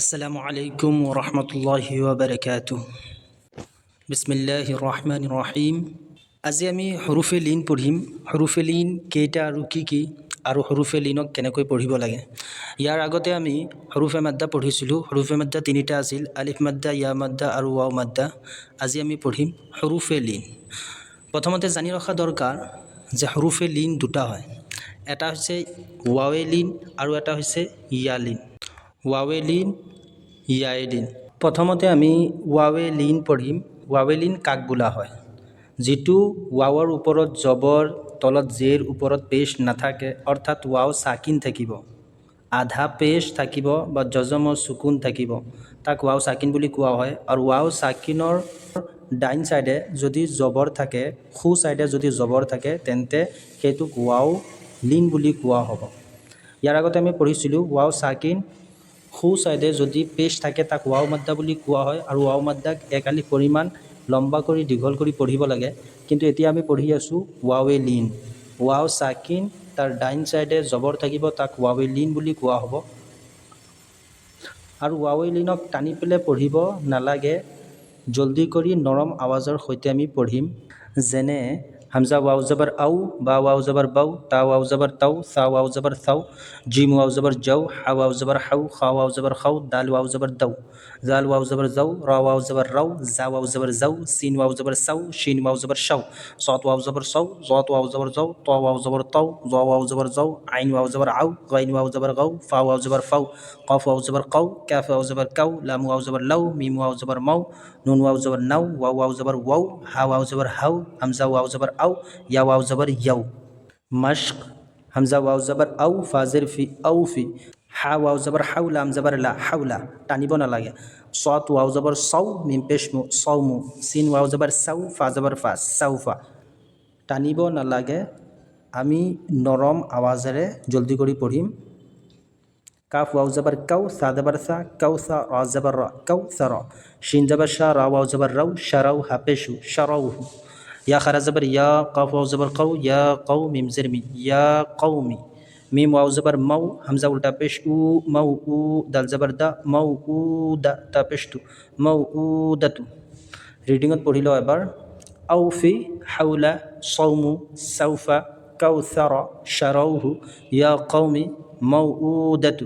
আসসালামু আলাইকুম রহমতুল্লাহি ওবরাকাত বিসমিল্লাহ রহমান ৰহিম আজি আমি সৰুফে লিন পঢ়িম। সৰুফে লিন কেইটা আৰু কি কি? আৰু সৰুফে লিনক কেনেকৈ পঢ়িব লাগে? ইয়াৰ আগতে আমি সৰুফে মাদ্দা পঢ়িছিলোঁ। সৰুফে মাদ্দা তিনিটা আছিল। আলিফ মাদ্দা ইয়া মাদ্দা আৰু ৱাও মাদ্দা। আজি আমি পঢ়িম সৰুফে লিন। প্ৰথমতে জানি ৰখা দৰকাৰ যে সৰুফে লিন দুটা হয়। এটা হৈছে ৱাৱে লিন আৰু এটা হৈছে ইয়া লিন। ৱাৱে লিন ইয়াৱে লিন প্ৰথমতে আমি ৱাৱে লিন পঢ়িম। ৱাৱে লিন কাক বোলা হয়? যিটো ৱাৱৰ ওপৰত জবৰ তলত জেৰ ওপৰত পেচ নাথাকে অৰ্থাৎ ৱাও চাকিন থাকিব। আধা পেচ থাকিব বা যজম চুকুন থাকিব। তাক ৱাও চাকিন বুলি কোৱা হয়। আৰু ৱাও চাকিনৰ ডাইন ছাইডে যদি জবৰ থাকে সোঁ ছাইডে যদি জবৰ থাকে তেন্তে সেইটোক ৱাও লিন বুলি কোৱা হ'ব। ইয়াৰ আগতে আমি পঢ়িছিলোঁ ৱাও চাকিন সোঁ ছাইডে যদি পেচ থাকে, তাক ৱাও মাদ্দা বুলি কোৱা হয়। আৰু ৱাও মাদ্দাক একালি পৰিমাণ লম্বা কৰি, দীঘল কৰি পঢ়িব লাগে। কিন্তু এতিয়া আমি পঢ়ি আছোঁ ৱাৱে লিন। ৱাও চাকিন, তাৰ ডাইন ছাইডে জবৰ থাকিব, তাক ৱাৱে লিন বুলি কোৱা হ'ব। আৰু ৱাৱে লিনক টানি পেলাই পঢ়িব নালাগে। জলদি কৰি নৰম আৱাজৰ সৈতে আমি পঢ়িম। যেনে همزه واو زبر أو با واو زبر بو تا واو زبر تو ثا واو زبر ثو جيم واو زبر جو حا واو زبر حو خا واو زبر خو دال واو زبر دو زال واو زبر زو را واو زبر رو زا واو زبر زو سين واو زبر سو شين واو زبر شو صاد واو زبر صو ضاد واو زبر زو طا واو زبر طو ظا واو زبر زو عين واو زبر عو غين واو زبر غو فا واو زبر فو قاف واو زبر قو كاف واو زبر كو لام واو زبر لو ميم واو زبر مو نون واو زبر نو واو واو زبر وو ها واو زبر هو همزه واو زبر أو আউ ইয়া ওয়াও জবর ইয়াউ মশক হামজা ওয়াও জবর আউ ফাজের ফি আউ ফি হা ওয়াও জবর হাউলা আম জবর লা হাউলা টানিব নালাগে চত ওয়াও জবর চাউ মিম পেশ মু চাউ মু চিন ওয়াও জবর চাউ ফা জবর ফা চাউফা টানিব নালাগে আমি নৰম আৱাজেৰে জলদি কৰি পঢ়িম কাফ ওয়াও জবর কাউ সা জবর সা কাউ সা র জবর র কাউ সা র শিন জবর শাহ রা ওয়াও জবর রাউ শারাউ হাপেশু শারাউহু ইয়া খারা জবর ইয়া কাফ ওয়াও জবর কাউ ইয়া কাউ মিম জের মি ইয়া কাউমি মিম ওয়াও জবর মাউ হামজা উল্টা পেশ উ মাউ উ দাল জবর দা মাউ উ দা তা পেশ তু মাউ উ দাতু রিডিংত পঢ়ি লওঁ এবাৰ আউফি হাউলা চৌমু চাউফা কাউচাৰ শ্বাৰাউহু ইয়া কৌমি মাউ উ দাতু